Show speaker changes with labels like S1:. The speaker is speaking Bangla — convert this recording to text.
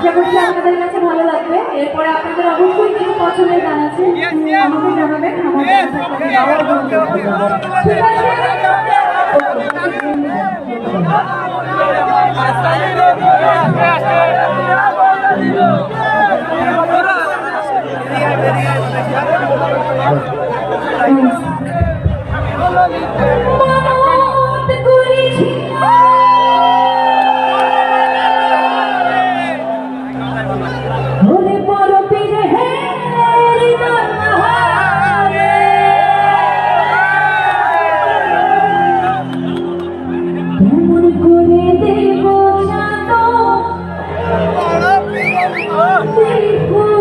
S1: আশা করছি আপনাদের কাছে ভালো লাগবে এরপরে আপনাদের অবশ্যই কিছু পছন্দের গান আছে আমাকে জানাবেন আমার কেমন করে দেব জানো? দেখো